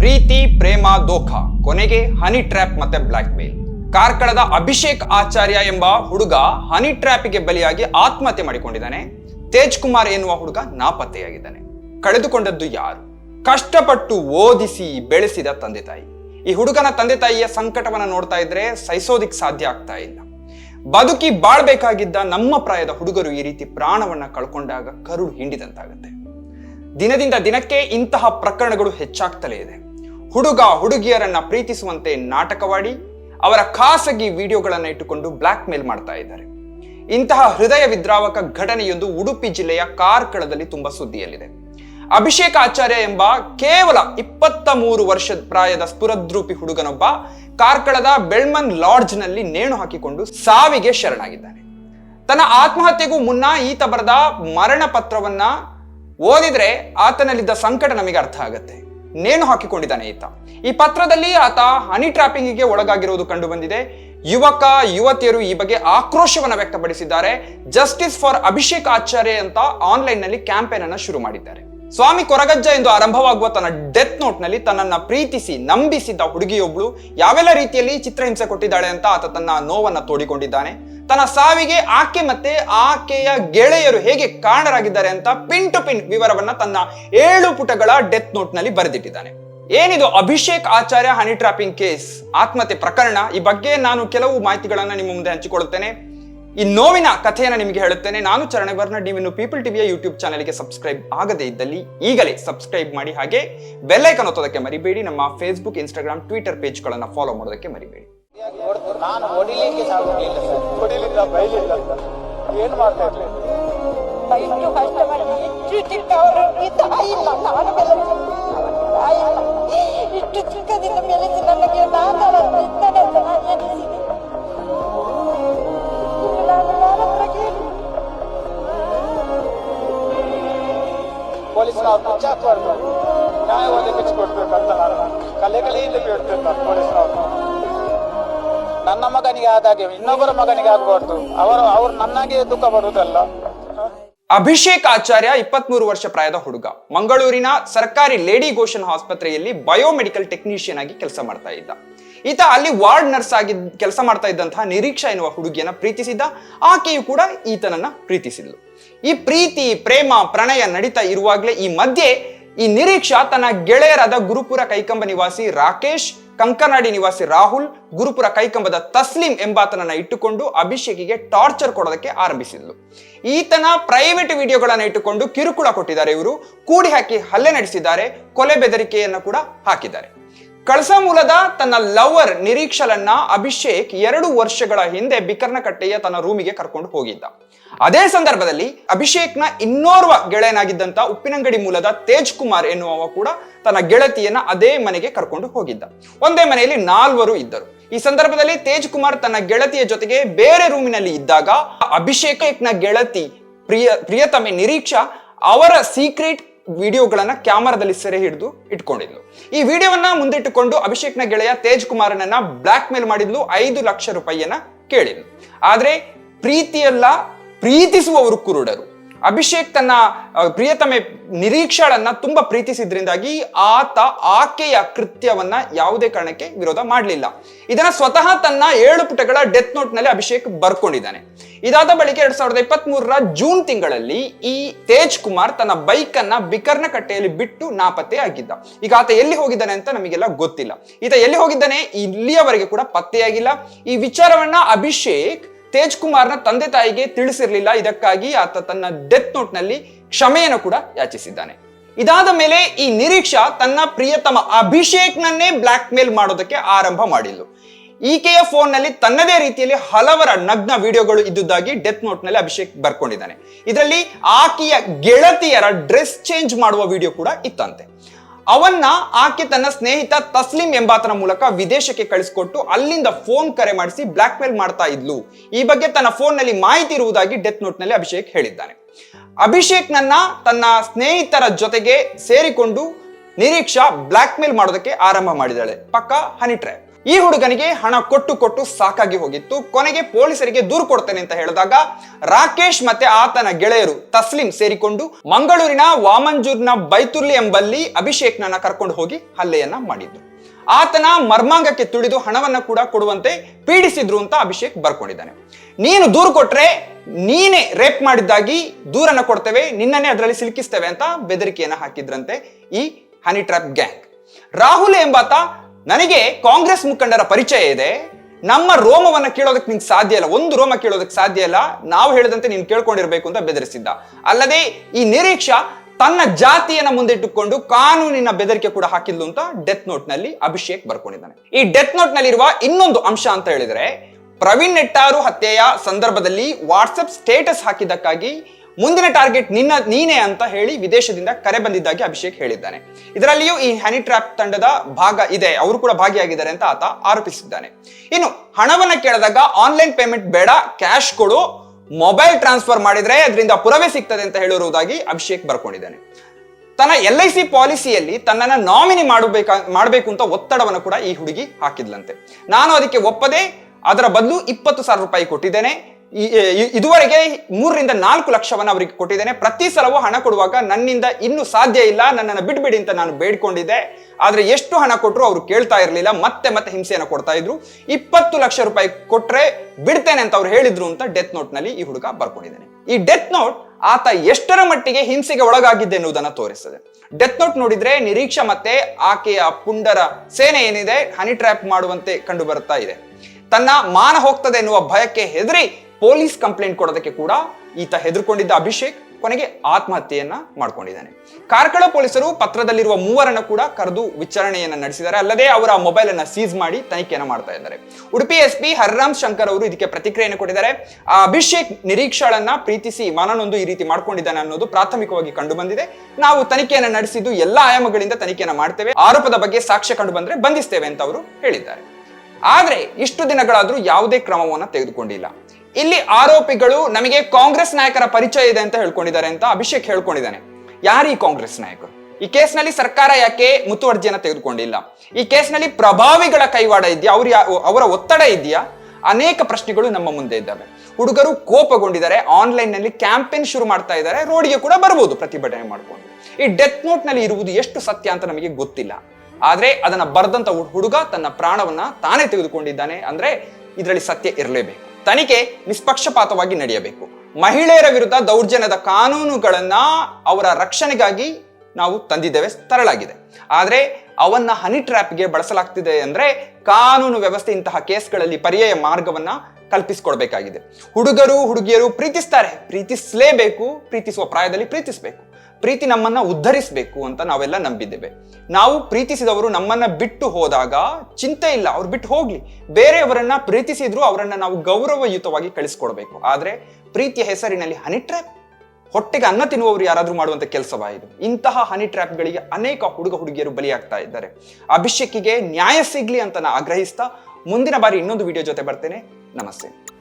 ಪ್ರೀತಿ, ಪ್ರೇಮ, ದೋಖ, ಕೊನೆಗೆ ಹನಿ ಟ್ರ್ಯಾಪ್ ಮತ್ತೆ ಬ್ಲ್ಯಾಕ್ ಮೇಲ್ ಕಾರ್ಕಳದ ಅಭಿಷೇಕ್ ಆಚಾರ್ಯ ಎಂಬ ಹುಡುಗ ಹನಿ ಟ್ರ್ಯಾಪಿಗೆ ಬಲಿಯಾಗಿ ಆತ್ಮಹತ್ಯೆ ಮಾಡಿಕೊಂಡಿದ್ದಾನೆ. ತೇಜ್ ಕುಮಾರ್ ಎನ್ನುವ ಹುಡುಗ ನಾಪತ್ತೆಯಾಗಿದ್ದಾನೆ. ಕಳೆದುಕೊಂಡದ್ದು ಯಾರು? ಕಷ್ಟಪಟ್ಟು ಓದಿಸಿ ಬೆಳೆಸಿದ ತಂದೆ ತಾಯಿ. ಈ ಹುಡುಗನ ತಂದೆ ತಾಯಿಯ ಸಂಕಟವನ್ನ ನೋಡ್ತಾ ಇದ್ರೆ ಸಹಿಸೋದಿಕ್ ಸಾಧ್ಯ ಆಗ್ತಾ ಇಲ್ಲ. ಬದುಕಿ ಬಾಳ್ಬೇಕಾಗಿದ್ದ ನಮ್ಮ ಪ್ರಾಯದ ಹುಡುಗರು ಈ ರೀತಿ ಪ್ರಾಣವನ್ನ ಕಳ್ಕೊಂಡಾಗ ಕರುಳು ಹಿಂಡಿದಂತಾಗುತ್ತೆ. ದಿನದಿಂದ ದಿನಕ್ಕೆ ಇಂತಹ ಪ್ರಕರಣಗಳು ಹೆಚ್ಚಾಗ್ತಲೇ ಇದೆ. ಹುಡುಗ ಹುಡುಗಿಯರನ್ನ ಪ್ರೀತಿಸುವಂತೆ ನಾಟಕವಾಡಿ ಅವರ ಖಾಸಗಿ ವಿಡಿಯೋಗಳನ್ನು ಇಟ್ಟುಕೊಂಡು ಬ್ಲ್ಯಾಕ್ ಮೇಲ್ ಮಾಡ್ತಾ ಇದ್ದಾರೆ. ಇಂತಹ ಹೃದಯ ವಿದ್ರಾವಕ ಘಟನೆಯೊಂದು ಉಡುಪಿ ಜಿಲ್ಲೆಯ ಕಾರ್ಕಳದಲ್ಲಿ ತುಂಬಾ ಸುದ್ದಿಯಲ್ಲಿದೆ. ಅಭಿಷೇಕ ಆಚಾರ್ಯ ಎಂಬ ಕೇವಲ ಇಪ್ಪತ್ತ ಮೂರು ವರ್ಷ ಪ್ರಾಯದ ಸ್ಫುರದ್ರೂಪಿ ಹುಡುಗನೊಬ್ಬ ಕಾರ್ಕಳದ ಬೆಳ್ಮನ್ ಲಾಡ್ಜ್ನಲ್ಲಿ ನೇಣು ಹಾಕಿಕೊಂಡು ಸಾವಿಗೆ ಶರಣಾಗಿದ್ದಾನೆ. ತನ್ನ ಆತ್ಮಹತ್ಯೆಗೂ ಮುನ್ನ ಈತ ಬರೆದ ಮರಣ ಪತ್ರವನ್ನ ಓದಿದ್ರೆ ಆತನಲ್ಲಿದ್ದ ಸಂಕಟ ನಮಗೆ ಅರ್ಥ ಆಗತ್ತೆ. ನೇಣು ಹಾಕಿಕೊಂಡಿದ್ದಾನೆ ಈತ. ಈ ಪತ್ರದಲ್ಲಿ ಆತ ಹನಿ ಟ್ರಾಪಿಂಗಿಗೆ ಒಳಗಾಗಿರುವುದು ಕಂಡು ಬಂದಿದೆ ಯುವಕ, ಯುವತಿಯರು ಈ ಬಗ್ಗೆ ಆಕ್ರೋಶವನ್ನು ವ್ಯಕ್ತಪಡಿಸಿದ್ದಾರೆ. ಜಸ್ಟಿಸ್ ಫಾರ್ ಅಭಿಷೇಕ್ ಆಚಾರ್ಯ ಅಂತ ಆನ್ಲೈನ್ನಲ್ಲಿ ಕ್ಯಾಂಪೇನ್ ಅನ್ನ ಶುರು ಮಾಡಿದ್ದಾರೆ. ಸ್ವಾಮಿ ಕೊರಗಜ್ಜ ಎಂದು ಆರಂಭವಾಗುವ ತನ್ನ ಡೆತ್ ನೋಟ್ನಲ್ಲಿ ತನ್ನನ್ನ ಪ್ರೀತಿಸಿ, ನಂಬಿಸಿದ್ದ ಹುಡುಗಿಯೊಬ್ಳು ಯಾವೆಲ್ಲ ರೀತಿಯಲ್ಲಿ ಚಿತ್ರಹಿಂಸೆ ಕೊಟ್ಟಿದ್ದಾಳೆ ಅಂತ ಆತ ತನ್ನ ನೋವನ್ನ ತೋಡಿಕೊಂಡಿದ್ದಾನೆ. ತನ್ನ ಸಾವಿಗೆ ಆಕೆ ಮತ್ತೆ ಆಕೆಯ ಗೆಳೆಯರು ಹೇಗೆ ಕಾರಣರಾಗಿದ್ದಾರೆ ಅಂತ ಪಿನ್ ಟು ಪಿನ್ ವಿವರವನ್ನ ತನ್ನ ಏಳು ಪುಟಗಳ ಡೆತ್ ನೋಟ್ನಲ್ಲಿ ಬರೆದಿಟ್ಟಿದ್ದಾನೆ. ಏನಿದು Abhishek Acharya honey trapping case? ಆತ್ಮಹತ್ಯೆ ಪ್ರಕರಣ? ಈ ಬಗ್ಗೆ ನಾನು ಕೆಲವು ಮಾಹಿತಿಗಳನ್ನ ನಿಮ್ಮ ಮುಂದೆ ಹಂಚಿಕೊಳ್ಳುತ್ತೇನೆ. ಈ ನೋವಿನ ಕಥೆಯನ್ನು ನಿಮಗೆ ಹೇಳುತ್ತೇನೆ. ನಾನು ಚರಣವರ್ಣ ನೀವಿನ್ನು ಪೀಪಲ್ ಟಿವಿಯ ಯೂಟ್ಯೂಬ್ ಚಾನೆಲ್ಗೆ ಸಬ್ಸ್ಕ್ರೈಬ್ ಆಗದೇ ಇದ್ದಲ್ಲಿ ಈಗಲೇ ಸಬ್ಸ್ಕ್ರೈಬ್ ಮಾಡಿ ಹಾಗೆ ಬೆಲ್ಲೈಕನ್ ಒತ್ತೋದಕ್ಕೆ ಮರಿಬೇಡಿ. ನಮ್ಮ ಫೇಸ್ಬುಕ್ ಇನ್ಸ್ಟಾಗ್ರಾಮ್ ಟ್ವಿಟರ್ ಪೇಜ್ಗಳನ್ನು ಫಾಲೋ ಮಾಡೋದಕ್ಕೆ ಮರಿಬೇಡಿ. ನಾನು ಹೊಡಿಲಿಕ್ಕೆ ಸಾಗುದಿಲ್ಲ ಸರ್ ಹೊಡಿಲಿಲ್ಲ ಬೈಲಿಲ್ಲ ಏನ್ ಮಾಡ್ತಾ ಇರ್ಲಿ ಇಷ್ಟು ಕಷ್ಟಪಟ್ಟು ಇಷ್ಟು ಚಿಕ್ಕವರು ಈ ತಾಯಿ ಇಲ್ಲ ನಾನು ಬೆಳೆಸಿದ್ದು ಅವನಿಗೆ ತಾಯಿ ಇಲ್ಲ ಇಷ್ಟು ಚಿಕ್ಕದಿಂದ ಬೆಳೆಸಿ ನನಗೆ ನಾನಲ್ಲ ಇದ್ದಾನೆ ಅಂತ ನಾನು ಎನಿಸಿದೆ ಇನ್ನು ನಾನು ಯಾರ ಹತ್ರ ಕೇಳಿ ಪೊಲೀಸ್ನವ್ರು ಮುಚ್ಚಾಕ್ಬಾರ್ದು ನ್ಯಾಯ ಒದಗಿಸಿ ಕೊಡ್ಬೇಕಂತ ನಾನು ಕಲೆ ಕಲೆಯಿಂದ ಬೇಡ್ತೇನೆ ಪೊಲೀಸ್ನವ್ರು ನನ್ನ ಮಗನಿಗೆ ಆದಾಗೆ ಇನ್ನೊಬ್ಬರ ಮಗನಿಗೆ ಆಗಬಾರ್ದು. ಅವರು, ಅವ್ರು ನನಗೆ ದುಃಖ ಬರುವುದಲ್ಲ ಅಭಿಷೇಕ್ ಆಚಾರ್ಯ ಇಪ್ಪತ್ಮೂರು ವರ್ಷ ಪ್ರಾಯದ ಹುಡುಗ. ಮಂಗಳೂರಿನ ಸರ್ಕಾರಿ ಲೇಡಿ ಗೋಷನ್ ಆಸ್ಪತ್ರೆಯಲ್ಲಿ ಬಯೋಮೆಡಿಕಲ್ ಟೆಕ್ನಿಷಿಯನ್ ಆಗಿ ಕೆಲಸ ಮಾಡ್ತಾ ಇದ್ದ. ಈತ ಅಲ್ಲಿ ವಾರ್ಡ್ ನರ್ಸ್ ಆಗಿ ಕೆಲಸ ಮಾಡ್ತಾ ಇದ್ದಂತಹ ನಿರೀಕ್ಷಾ ಎನ್ನುವ ಹುಡುಗಿಯನ್ನ ಪ್ರೀತಿಸಿದ್ದ. ಆಕೆಯು ಕೂಡ ಈತನನ್ನ ಪ್ರೀತಿಸಿದ್ಲು. ಈ ಪ್ರೀತಿ, ಪ್ರೇಮ, ಪ್ರಣಯ ನಡೀತಾ ಇರುವಾಗಲೇ ಈ ಮಧ್ಯೆ ಈ ನಿರೀಕ್ಷಾ ತನ್ನ ಗೆಳೆಯರಾದ ಗುರುಪುರ ಕೈಕಂಬ ನಿವಾಸಿ ರಾಕೇಶ್ ಕಂಕನಾಡಿ ನಿವಾಸಿ ರಾಹುಲ್ ಗುರುಪುರ ಕೈಕಂಬದ ತಸ್ಲಿಂ ಎಂಬಾತನನ್ನ ಇಟ್ಟುಕೊಂಡು ಅಭಿಷೇಕಿಗೆ ಟಾರ್ಚರ್ ಕೊಡೋದಕ್ಕೆ ಆರಂಭಿಸಿದ್ಲು. ಈತನ ಪ್ರೈವೇಟ್ ವಿಡಿಯೋಗಳನ್ನ ಇಟ್ಟುಕೊಂಡು ಕಿರುಕುಳ ಕೊಟ್ಟಿದ್ದಾರೆ ಇವರು. ಕೂಡಿ ಹಾಕಿ ಹಲ್ಲೆ ನಡೆಸಿದ್ದಾರೆ. ಕೊಲೆ ಬೆದರಿಕೆಯನ್ನು ಕೂಡ ಹಾಕಿದ್ದಾರೆ. ಕಳಸ ಮೂಲದ ತನ್ನ ಲವರ್ ನಿರೀಕ್ಷಲನ್ನ ಅಭಿಷೇಕ್ ಎರಡು ವರ್ಷಗಳ ಹಿಂದೆ ಬಿಕರ್ನಕಟ್ಟೆಯ ತನ್ನ ರೂಮಿಗೆ ಕರ್ಕೊಂಡು ಹೋಗಿದ್ದ. ಅದೇ ಸಂದರ್ಭದಲ್ಲಿ ಅಭಿಷೇಕ್ನ ಇನ್ನೋರ್ವ ಗೆಳೆಯನಾಗಿದ್ದಂತ ಉಪ್ಪಿನಂಗಡಿ ಮೂಲದ ತೇಜ್ ಕುಮಾರ್ ಎನ್ನುವವ ಕೂಡ ತನ್ನ ಗೆಳತಿಯನ್ನ ಅದೇ ಮನೆಗೆ ಕರ್ಕೊಂಡು ಹೋಗಿದ್ದ. ಒಂದೇ ಮನೆಯಲ್ಲಿ ನಾಲ್ವರು ಇದ್ದರು. ಈ ಸಂದರ್ಭದಲ್ಲಿ ತೇಜ್ ಕುಮಾರ್ ತನ್ನ ಗೆಳತಿಯ ಜೊತೆಗೆ ಬೇರೆ ರೂಮಿನಲ್ಲಿ ಇದ್ದಾಗ ಅಭಿಷೇಕ್ನ ಗೆಳತಿ ಪ್ರಿಯ, ಪ್ರಿಯತಮೆ ನಿರೀಕ್ಷಾ ಅವರ ಸೀಕ್ರೆಟ್ ವಿಡಿಯೋಗಳನ್ನ ಕ್ಯಾಮರಾದಲ್ಲಿ ಸೆರೆ ಹಿಡಿದು ಇಟ್ಕೊಂಡಿದ್ಲು. ಈ ವಿಡಿಯೋವನ್ನ ಮುಂದಿಟ್ಟುಕೊಂಡು ಅಭಿಷೇಕ್ನ ಗೆಳೆಯ ತೇಜ್ ಕುಮಾರನನ್ನ ಬ್ಲಾಕ್ ಮೇಲ್ ಮಾಡಿದ್ಲು ಐದು ಲಕ್ಷ ರೂಪಾಯಿಯನ್ನ ಕೇಳಿದ್ಲು. ಆದ್ರೆ ಪ್ರೀತಿಯಲ್ಲ ಪ್ರೀತಿಸುವವರು ಕುರುಡರು. ಅಭಿಷೇಕ್ ತನ್ನ ಪ್ರಿಯತಮೆ ನಿರೀಕ್ಷಳನ್ನ ತುಂಬಾ ಪ್ರೀತಿಸಿದ್ರಿಂದಾಗಿ ಆತ ಆಕೆಯ ಕೃತ್ಯವನ್ನ ಯಾವುದೇ ಕಾರಣಕ್ಕೆ ವಿರೋಧ ಮಾಡಲಿಲ್ಲ. ಇದನ್ನ ಸ್ವತಃ ತನ್ನ ಏಳು ಪುಟಗಳ ಡೆತ್ ನೋಟ್ನಲ್ಲಿ ಅಭಿಷೇಕ್ ಬರ್ಕೊಂಡಿದ್ದಾನೆ. ಇದಾದ ಬಳಿಕ ಎರಡ್ ಸಾವಿರದ ಇಪ್ಪತ್ತ್ ಮೂರರ ಜೂನ್ ತಿಂಗಳಲ್ಲಿ ಈ ತೇಜ್ ಕುಮಾರ್ ತನ್ನ ಬೈಕ್ ಅನ್ನ ಬಿಕರ್ನ ಕಟ್ಟೆಯಲ್ಲಿ ಬಿಟ್ಟು ನಾಪತ್ತೆ ಆಗಿದ್ದ. ಈಗ ಆತ ಎಲ್ಲಿ ಹೋಗಿದ್ದಾನೆ ಅಂತ ನಮಗೆಲ್ಲ ಗೊತ್ತಿಲ್ಲ. ಈತ ಎಲ್ಲಿ ಹೋಗಿದ್ದಾನೆ ಇಲ್ಲಿಯವರೆಗೆ ಕೂಡ ಪತ್ತೆಯಾಗಿಲ್ಲ. ಈ ವಿಚಾರವನ್ನ ಅಭಿಷೇಕ್ ತೇಜ್ ಕುಮಾರ್ನ ತಂದೆ ತಾಯಿಗೆ ತಿಳಿಸಿರ್ಲಿಲ್ಲ. ಇದಕ್ಕಾಗಿ ಆತ ತನ್ನ ಡೆತ್ ನೋಟ್ನಲ್ಲಿ ಕ್ಷಮೆಯನ್ನು ಕೂಡ ಯಾಚಿಸಿದ್ದಾನೆ. ಇದಾದ ಮೇಲೆ ಈ ನಿರೀಕ್ಷಾ ತನ್ನ ಪ್ರಿಯತಮ ಅಭಿಷೇಕ್ನನ್ನೇ ಬ್ಲ್ಯಾಕ್ ಮೇಲ್ ಮಾಡೋದಕ್ಕೆ ಆರಂಭ ಮಾಡಿದ್ಲು. ಈಕೆಯ ಫೋನ್ನಲ್ಲಿ ತನ್ನದೇ ರೀತಿಯಲ್ಲಿ ಹಲವರ ನಗ್ನ ವಿಡಿಯೋಗಳು ಇದ್ದುದಾಗಿ ಡೆತ್ ನೋಟ್ನಲ್ಲಿ ಅಭಿಷೇಕ್ ಬರ್ಕೊಂಡಿದ್ದಾನೆ. ಇದರಲ್ಲಿ ಆಕೆಯ ಗೆಳತಿಯರ ಡ್ರೆಸ್ ಚೇಂಜ್ ಮಾಡುವ ವಿಡಿಯೋ ಕೂಡ ಇತ್ತಂತೆ. ಅವನ್ನ ಆಕೆ ತನ್ನ ಸ್ನೇಹಿತ ತಸ್ಲಿಂ ಎಂಬಾತನ ಮೂಲಕ ವಿದೇಶಕ್ಕೆ ಕಳಿಸಿಕೊಟ್ಟು ಅಲ್ಲಿಂದ ಫೋನ್ ಕರೆ ಮಾಡಿಸಿ ಬ್ಲಾಕ್ ಮೇಲ್ ಮಾಡ್ತಾ ಇದ್ಲು. ಈ ಬಗ್ಗೆ ತನ್ನ ಫೋನ್ನಲ್ಲಿ ಮಾಹಿತಿ ಇರುವುದಾಗಿ ಡೆತ್ ನೋಟ್ನಲ್ಲಿ ಅಭಿಷೇಕ್ ಹೇಳಿದ್ದಾನೆ. ಅಭಿಷೇಕ್ ನನ್ನ ತನ್ನ ಸ್ನೇಹಿತರ ಜೊತೆಗೆ ಸೇರಿಕೊಂಡು ನಿರೀಕ್ಷಾ ಬ್ಲಾಕ್ ಮೇಲ್ ಮಾಡೋದಕ್ಕೆ ಆರಂಭ ಮಾಡಿದ್ದಾಳೆ. ಪಕ್ಕ ಹನಿ ಟ್ರ್ಯಾಪ್. ಈ ಹುಡುಗನಿಗೆ ಹಣ ಕೊಟ್ಟು ಕೊಟ್ಟು ಸಾಕಾಗಿ ಹೋಗಿತ್ತು. ಕೊನೆಗೆ ಪೊಲೀಸರಿಗೆ ದೂರು ಕೊಡ್ತೇನೆ ಅಂತ ಹೇಳಿದಾಗ ರಾಕೇಶ್ ಮತ್ತೆ ಆತನ ಗೆಳೆಯರು ತಸ್ಲಿಂ ಸೇರಿಕೊಂಡು ಮಂಗಳೂರಿನ ವಾಮಂಜೂರ್ನ ಬೈತುರ್ಲಿ ಎಂಬಲ್ಲಿ ಅಭಿಷೇಕ್ನನ್ನ ಕರ್ಕೊಂಡು ಹೋಗಿ ಹಲ್ಲೆಯನ್ನ ಮಾಡಿದ್ರು. ಆತನ ಮರ್ಮಾಂಗಕ್ಕೆ ತುಳಿದು ಹಣವನ್ನ ಕೂಡ ಕೊಡುವಂತೆ ಪೀಡಿಸಿದ್ರು ಅಂತ ಅಭಿಷೇಕ್ ಬರ್ಕೊಂಡಿದ್ದಾನೆ. ನೀನು ದೂರು ಕೊಟ್ರೆ ನೀನೇ ರೇಪ್ ಮಾಡಿದ್ದಾಗಿ ದೂರನ್ನ ಕೊಡ್ತೇವೆ, ನಿನ್ನನ್ನೇ ಅದರಲ್ಲಿ ಸಿಲುಕಿಸ್ತೇವೆ ಅಂತ ಬೆದರಿಕೆಯನ್ನ ಹಾಕಿದ್ರಂತೆ ಈ ಹನಿ ಟ್ರಾಪ್ ಗ್ಯಾಂಗ್. ರಾಹುಲ್ ಎಂಬಾತ ನನಗೆ ಕಾಂಗ್ರೆಸ್ ಮುಖಂಡರ ಪರಿಚಯ ಇದೆ. ನಮ್ಮ ರೋಮವನ್ನ ಕೇಳೋದಕ್ಕೆ ನಿಂಗೆ ಸಾಧ್ಯ ಇಲ್ಲ. ಒಂದು ರೋಮ ಕೇಳೋದಕ್ಕೆ ಸಾಧ್ಯ ಇಲ್ಲ. ನಾವು ಹೇಳಿದಂತೆ ನೀನು ಕೇಳ್ಕೊಂಡಿರ್ಬೇಕು ಅಂತ ಬೆದರಿಸಿದ್ದ. ಅಲ್ಲದೆ ಈ ನಿರೀಕ್ಷಾ ತನ್ನ ಜಾತಿಯನ್ನ ಮುಂದಿಟ್ಟುಕೊಂಡು ಕಾನೂನಿನ ಬೆದರಿಕೆ ಕೂಡ ಹಾಕಿದ್ಲು ಅಂತ ಡೆತ್ ನೋಟ್ನಲ್ಲಿ ಅಭಿಷೇಕ್ ಬರ್ಕೊಂಡಿದ್ದಾನೆ. ಈ ಡೆತ್ ನೋಟ್ ನಲ್ಲಿರುವ ಇನ್ನೊಂದು ಅಂಶ ಅಂತ ಹೇಳಿದ್ರೆ ಪ್ರವೀಣ್ ನೆಟ್ಟಾರು ಹತ್ಯೆಯ ಸಂದರ್ಭದಲ್ಲಿ ವಾಟ್ಸಪ್ ಸ್ಟೇಟಸ್ ಹಾಕಿದ್ದಕ್ಕಾಗಿ ಮುಂದಿನ ಟಾರ್ಗೆಟ್ ನಿನ್ನ, ನೀನೇ ಅಂತ ಹೇಳಿ ವಿದೇಶದಿಂದ ಕರೆ ಬಂದಿದ್ದಾಗಿ ಅಭಿಷೇಕ್ ಹೇಳಿದ್ದಾನೆ. ಇದರಲ್ಲಿಯೂ ಈ ಹನಿ ಟ್ರ್ಯಾಪ್ ತಂಡದ ಭಾಗ ಇದೆ. ಅವರು ಕೂಡ ಭಾಗಿಯಾಗಿದ್ದಾರೆ ಅಂತ ಆತ ಆರೋಪಿಸಿದ್ದಾನೆ. ಇನ್ನು ಹಣವನ್ನ ಕೇಳಿದಾಗ ಆನ್ಲೈನ್ ಪೇಮೆಂಟ್ ಬೇಡ, ಕ್ಯಾಶ್ ಕೊಡು, ಮೊಬೈಲ್ ಟ್ರಾನ್ಸ್ಫರ್ ಮಾಡಿದ್ರೆ ಅದರಿಂದ ಪುರವೇ ಸಿಗ್ತದೆ ಅಂತ ಹೇಳಿರುವುದಾಗಿ ಅಭಿಷೇಕ್ ಬರ್ಕೊಂಡಿದ್ದಾನೆ. ತನ್ನ ಎಲ್ ಐ ಸಿ ಪಾಲಿಸಿಯಲ್ಲಿ ತನ್ನನ್ನ ನಾಮಿನಿ ಮಾಡಬೇಕಾ, ಮಾಡಬೇಕು ಅಂತ ಒತ್ತಡವನ್ನು ಕೂಡ ಈ ಹುಡುಗಿ ಹಾಕಿದ್ಲಂತೆ. ನಾನು ಅದಕ್ಕೆ ಒಪ್ಪದೆ ಅದರ ಬದಲು ಇಪ್ಪತ್ತು ಸಾವಿರ ರೂಪಾಯಿ ಕೊಟ್ಟಿದ್ದೇನೆ. ಇದುವರೆಗೆ ಮೂರರಿಂದ ನಾಲ್ಕು ಲಕ್ಷವನ್ನು ಅವರಿಗೆ ಕೊಟ್ಟಿದ್ದೇನೆ. ಪ್ರತಿ ಸಲವೂ ಹಣ ಕೊಡುವಾಗ ನನ್ನಿಂದ ಇನ್ನೂ ಸಾಧ್ಯ ಇಲ್ಲ, ನನ್ನನ್ನು ಬಿಡ್ಬಿಡಿ ಅಂತ ನಾನು ಬೇಡ್ಕೊಂಡಿದ್ದೆ. ಆದರೆ ಎಷ್ಟು ಹಣ ಕೊಟ್ಟರು ಅವರು ಕೇಳ್ತಾ ಇರಲಿಲ್ಲ, ಮತ್ತೆ ಮತ್ತೆ ಹಿಂಸೆಯನ್ನು ಕೊಡ್ತಾ ಇದ್ರು. ಇಪ್ಪತ್ತು ಲಕ್ಷ ರೂಪಾಯಿ ಕೊಟ್ಟರೆ ಬಿಡ್ತೇನೆ ಅಂತ ಅವ್ರು ಹೇಳಿದ್ರು ಅಂತ ಡೆತ್ ನೋಟ್ನಲ್ಲಿ ಈ ಹುಡುಗ ಬರ್ಕೊಂಡಿದ್ದಾನೆ. ಈ ಡೆತ್ ನೋಟ್ ಆತ ಎಷ್ಟರ ಮಟ್ಟಿಗೆ ಹಿಂಸೆಗೆ ಒಳಗಾಗಿದ್ದೆ ಎನ್ನುವುದನ್ನ ತೋರಿಸ್ತದೆ. ಡೆತ್ ನೋಟ್ ನೋಡಿದ್ರೆ ನಿರೀಕ್ಷಾ ಮತ್ತೆ ಆಕೆಯ ಪುಂಡರ ಸೇನೆ ಏನಿದೆ, ಹನಿ ಟ್ರ್ಯಾಪ್ ಮಾಡುವಂತೆ ಕಂಡು ಬರ್ತಾ ಇದೆ. ತನ್ನ ಮಾನ ಹೋಗ್ತದೆ ಎನ್ನುವ ಭಯಕ್ಕೆ ಹೆದರಿ ಪೊಲೀಸ್ ಕಂಪ್ಲೇಂಟ್ ಕೊಡೋದಕ್ಕೆ ಕೂಡ ಈತ ಹೆದರ್ಕೊಂಡಿದ್ದ ಅಭಿಷೇಕ್ ಕೊನೆಗೆ ಆತ್ಮಹತ್ಯೆಯನ್ನ ಮಾಡ್ಕೊಂಡಿದ್ದಾನೆ. ಕಾರ್ಕಳ ಪೊಲೀಸರು ಪತ್ರದಲ್ಲಿರುವ ಮೂವರನ್ನ ಕೂಡ ಕರೆದು ವಿಚಾರಣೆಯನ್ನ ನಡೆಸಿದ್ದಾರೆ. ಅಲ್ಲದೆ ಅವರ ಮೊಬೈಲ್ ಅನ್ನ ಸೀಸ್ ಮಾಡಿ ತನಿಖೆಯನ್ನ ಮಾಡ್ತಾ ಇದ್ದಾರೆ. ಉಡುಪಿ ಎಸ್ ಪಿ ಹರ್ರಾಮ್ ಶಂಕರ್ ಅವರು ಇದಕ್ಕೆ ಪ್ರತಿಕ್ರಿಯೆಯನ್ನು ಕೊಟ್ಟಿದ್ದಾರೆ. ಆ ಅಭಿಷೇಕ್ ನಿರೀಕ್ಷಾಳನ್ನ ಪ್ರೀತಿಸಿ ಮನನೊಂದು ಈ ರೀತಿ ಮಾಡ್ಕೊಂಡಿದ್ದಾನೆ ಅನ್ನೋದು ಪ್ರಾಥಮಿಕವಾಗಿ ಕಂಡು ಬಂದಿದೆ ನಾವು ತನಿಖೆಯನ್ನ ನಡೆಸಿದ್ದು ಎಲ್ಲಾ ಆಯಾಮಗಳಿಂದ ತನಿಖೆಯನ್ನ ಮಾಡ್ತೇವೆ. ಆರೋಪದ ಬಗ್ಗೆ ಸಾಕ್ಷ್ಯ ಕಂಡು ಬಂದ್ರೆ ಬಂಧಿಸ್ತೇವೆ ಅಂತ ಅವರು ಹೇಳಿದ್ದಾರೆ. ಆದ್ರೆ ಇಷ್ಟು ದಿನಗಳಾದರೂ ಯಾವುದೇ ಕ್ರಮವನ್ನು ತೆಗೆದುಕೊಂಡಿಲ್ಲ. ಇಲ್ಲಿ ಆರೋಪಿಗಳು ನಮಗೆ ಕಾಂಗ್ರೆಸ್ ನಾಯಕರ ಪರಿಚಯ ಇದೆ ಅಂತ ಹೇಳ್ಕೊಂಡಿದ್ದಾರೆ ಅಂತ ಅಭಿಷೇಕ್ ಹೇಳ್ಕೊಂಡಿದ್ದಾನೆ. ಯಾರು ಈ ಕಾಂಗ್ರೆಸ್ ನಾಯಕರು? ಈ ಕೇಸ್ನಲ್ಲಿ ಸರ್ಕಾರ ಯಾಕೆ ಮುತುವರ್ಜಿಯನ್ನ ತೆಗೆದುಕೊಂಡಿಲ್ಲ? ಈ ಕೇಸ್ನಲ್ಲಿ ಪ್ರಭಾವಿಗಳ ಕೈವಾಡ ಇದೆಯಾ? ಅವ್ರ ಅವರ ಒತ್ತಡ ಇದೆಯಾ? ಅನೇಕ ಪ್ರಶ್ನೆಗಳು ನಮ್ಮ ಮುಂದೆ ಇದ್ದಾವೆ. ಹುಡುಗರು ಕೋಪಗೊಂಡಿದ್ದಾರೆ ಆನ್ಲೈನ್ನಲ್ಲಿ ಕ್ಯಾಂಪೇನ್ ಶುರು ಮಾಡ್ತಾ ಇದ್ದಾರೆ, ರೋಡಿಗೆ ಕೂಡ ಬರ್ಬೋದು ಪ್ರತಿಭಟನೆ ಮಾಡ್ಕೊಂಡು. ಈ ಡೆತ್ ನೋಟ್ನಲ್ಲಿ ಇರುವುದು ಎಷ್ಟು ಸತ್ಯ ಅಂತ ನಮಗೆ ಗೊತ್ತಿಲ್ಲ. ಆದ್ರೆ ಅದನ್ನ ಬರೆದಂತ ಹುಡುಗ ತನ್ನ ಪ್ರಾಣವನ್ನ ತಾನೇ ತೆಗೆದುಕೊಂಡಿದ್ದಾನೆ ಅಂದ್ರೆ ಇದರಲ್ಲಿ ಸತ್ಯ ಇರಲೇಬೇಕು. ತನಿಖೆ ನಿಷ್ಪಕ್ಷಪಾತವಾಗಿ ನಡೆಯಬೇಕು. ಮಹಿಳೆಯರ ವಿರುದ್ಧ ದೌರ್ಜನ್ಯದ ಕಾನೂನುಗಳನ್ನ ಅವರ ರಕ್ಷಣೆಗಾಗಿ ನಾವು ತಂದಿದ್ದೇವೆ ತರಲಾಗಿದೆ. ಆದ್ರೆ ಅವನ್ನ ಹನಿ ಟ್ರ್ಯಾಪ್ಗೆ ಬಳಸಲಾಗ್ತಿದೆ ಅಂದ್ರೆ ಕಾನೂನು ವ್ಯವಸ್ಥೆ ಇಂತಹ ಕೇಸ್ಗಳಲ್ಲಿ ಪರ್ಯಾಯ ಮಾರ್ಗವನ್ನ ಕಲ್ಪಿಸಿಕೊಡ್ಬೇಕಾಗಿದೆ. ಹುಡುಗರು, ಹುಡುಗಿಯರು ಪ್ರೀತಿಸ್ತಾರೆ. ಪ್ರೀತಿಸಲೇಬೇಕು, ಪ್ರೀತಿಸುವ ಪ್ರಾಯದಲ್ಲಿ ಪ್ರೀತಿಸಬೇಕು. ಪ್ರೀತಿ ನಮ್ಮನ್ನ ಉದ್ಧರಿಸಬೇಕು ಅಂತ ನಾವೆಲ್ಲ ನಂಬಿದ್ದೇವೆ. ನಾವು ಪ್ರೀತಿಸಿದವರು ನಮ್ಮನ್ನ ಬಿಟ್ಟು ಹೋದಾಗ ಚಿಂತೆ ಇಲ್ಲ, ಅವ್ರು ಬಿಟ್ಟು ಹೋಗ್ಲಿ. ಬೇರೆಯವರನ್ನ ಪ್ರೀತಿಸಿದ್ರು ಅವರನ್ನ ನಾವು ಗೌರವಯುತವಾಗಿ ಕಳಿಸ್ಕೊಡ್ಬೇಕು. ಆದ್ರೆ ಪ್ರೀತಿಯ ಹೆಸರಿನಲ್ಲಿ ಹನಿ ಟ್ರ್ಯಾಪ್ ಹೊಟ್ಟೆಗೆ ಅನ್ನ ತಿನ್ನುವವರು ಯಾರಾದರೂ ಮಾಡುವಂಥ ಕೆಲಸವ ಇದು? ಇಂತಹ ಹನಿ ಟ್ರ್ಯಾಪ್ಗಳಿಗೆ ಅನೇಕ ಹುಡುಗ ಹುಡುಗಿಯರು ಬಲಿಯಾಗ್ತಾ ಇದ್ದಾರೆ. ಅಭಿಷೇಕಿಗೆ ನ್ಯಾಯ ಸಿಗ್ಲಿ ಅಂತ ನಾನು ಆಗ್ರಹಿಸ್ತಾ ಮುಂದಿನ ಬಾರಿ ಇನ್ನೊಂದು ವಿಡಿಯೋ ಜೊತೆ ಬರ್ತೇನೆ. ನಮಸ್ತೆ.